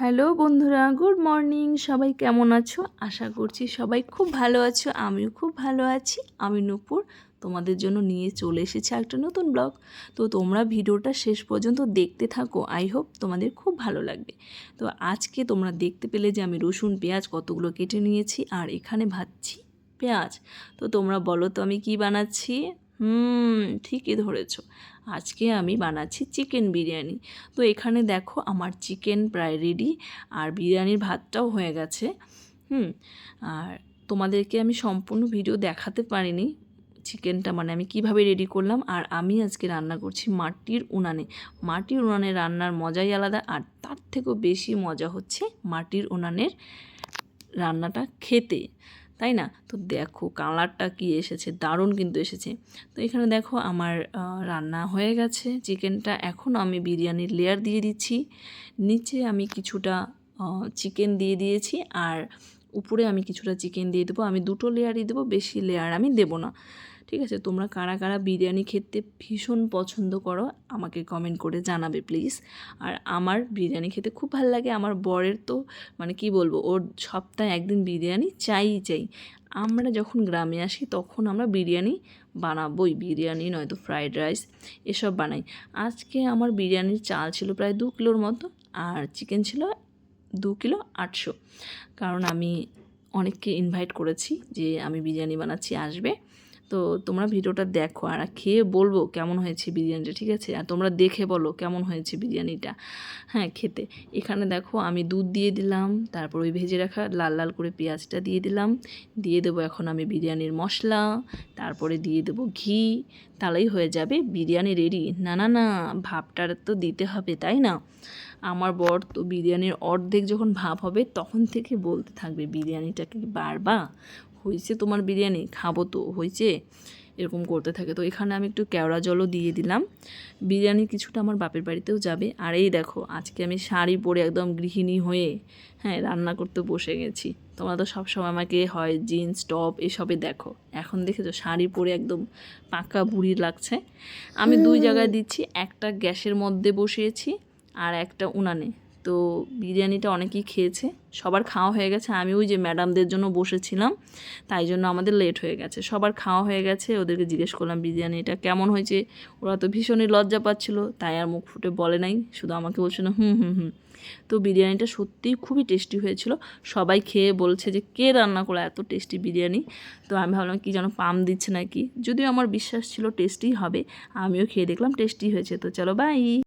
Hello বন্ধুরা, good morning. সবাই কেমন আছো? আশা করছি সবাই খুব ভালো আছো। আমিও খুব ভালো আছি। আমি নূপুর, তোমাদের জন্য নিয়ে চলে এসেছি একটা নতুন ব্লগ। তো তোমরা ভিডিওটা শেষ পর্যন্ত দেখতে থাকো। আই হোপ তোমাদের খুব ভালো লাগবে। তো আজকে তোমরা দেখতে পেলে যে আমি রসুন, পেঁয়াজ কতগুলো কেটে নিয়েছি আর এখানে ভাজছি পেঁয়াজ। তো তোমরা বলো তো আমি কি বানাচ্ছি? হুম, ঠিকই ধরেছো। আজকে আমি বানাচ্ছি চিকেন বিরিয়ানি। তো এখানে দেখো আমার চিকেন প্রায় রেডি আর বিরিয়ানির ভাতটাও হয়ে গেছে। হুম, আর তোমাদেরকে আমি সম্পূর্ণ ভিডিও দেখাতে পারিনি চিকেনটা মানে আমি কীভাবে রেডি করলাম। আর আমি আজকে রান্না করছি মাটির উনানে। মাটির উনানে রান্নার মজাই আলাদা, আর তার থেকেও বেশি মজা হচ্ছে মাটির উনানের রান্নাটা খেতে। তাই না? তো দেখো কালারটা কি এসেছে? দারুণ কিন্তু এসেছে। তো এখানে দেখো আমার রান্না হয়ে গেছে। চিকেনটা এখন আমি বিরিয়ানির লেয়ার দিয়ে দিচ্ছি। নিচে আমি কিছুটা চিকেন দিয়ে দিয়েছি আর উপরে আমি কিছুটা চিকেন দিয়ে দেবো। আমি দুটো লেয়ারই দেবো, বেশি লেয়ার আমি দেবো না। ঠিক আছে? তোমরা কারা কারা বিরিয়ানি খেতে ভীষণ পছন্দ করো, আমাকে কমেন্ট করে জানাবে প্লিজ আর আমার বিরিয়ানি খেতে খুব ভালো লাগে, আমার বরের তো মানে কি বলব, ওর সপ্তাহে একদিন বিরিয়ানি চাই চাই। আমরা যখন গ্রামে আসি তখন আমরা বিরিয়ানি বানাবোই, বিরিয়ানি নয়তো ফ্রায়েড রাইস এসব বানাই। আজকে আমার বিরিয়ানির চাল ছিল প্রায় দু কিলোর মতো আর চিকেন ছিল দু কিলো আটশো। কারণ আমি অনেককে ইনভাইট করেছি যে আমি বিরিয়ানি বানাচ্ছি, আসবে। তো তোমরা ভিডিওটা দেখো আর খেয়ে বলব কেমন হয়েছে বিরিয়ানিটা, ঠিক আছে? আর তোমরা দেখে বলো কেমন হয়েছে বিরিয়ানিটা হ্যাঁ খেতে। এখানে দেখো আমি দুধ দিয়ে দিলাম, তারপর ওই ভেজে রাখা লাল লাল করে পেঁয়াজটা দিয়ে দিলাম, দিয়ে দেবো এখন আমি বিরিয়ানির মশলা, তারপরে দিয়ে দেবো ঘি, তাহলেই হয়ে যাবে বিরিয়ানি রেডি না না না ভাবটার তো দিতে হবে, তাই না? আমার বর তো বিরিয়ানির অর্ধেক যখন ভাব হবে তখন থেকে বলতে থাকবে বিরিয়ানিটাকে বারবা হয়েছে তোমার বিরিয়ানি খাব তো হয়েছে এরকম করতে থাকে। তো এখানে আমি একটু কেওড়া জলও দিয়ে দিলাম। বিরিয়ানি কিছুটা আমার বাপের বাড়িতেও যাবে। আর এই দেখো আজকে আমি শাড়ি পরে একদম গৃহিণী হয়ে হ্যাঁ রান্না করতে বসে গেছি। তোমরা তো সবসময় আমাকে হয় জিন্স টপ এসবে দেখো। এখন দেখেছ শাড়ি পরে একদম পাকা বুড়ি লাগছে। আমি দুই জায়গায় দিচ্ছি একটা গ্যাসের মধ্যে বসিয়েছি আর একটা উনানে। তো বিরিয়ানিটা অনেকেই খেয়েছে। সবার খাওয়া হয়ে গেছে। আমি ওই যে ম্যাডামদের জন্য বসেছিলাম, তাই জন্য আমাদের লেট হয়ে গেছে। সবার খাওয়া হয়ে গেছে, ওদেরকে জিজ্ঞেস করলাম, বিরিয়ানিটা কেমন হয়েছে? ওরা তো ভীষণই লজ্জা পাচ্ছিল, তাই আর মুখ ফুটে বলে নাই। শুধু আমাকে বলছিল, হুম হুম হুম। তো বিরিয়ানিটা সত্যিই খুবই টেস্টি হয়েছিল। সবাই খেয়ে বলছে যে, কে রান্না করে এত টেস্টি বিরিয়ানি? তো আমি ভাবলাম, কি যেন পাম দিচ্ছে নাকি? যদিও আমার বিশ্বাস ছিল টেস্টি হবে, আমিও খেয়ে দেখলাম টেস্টি হয়েছে। তো চলো বাই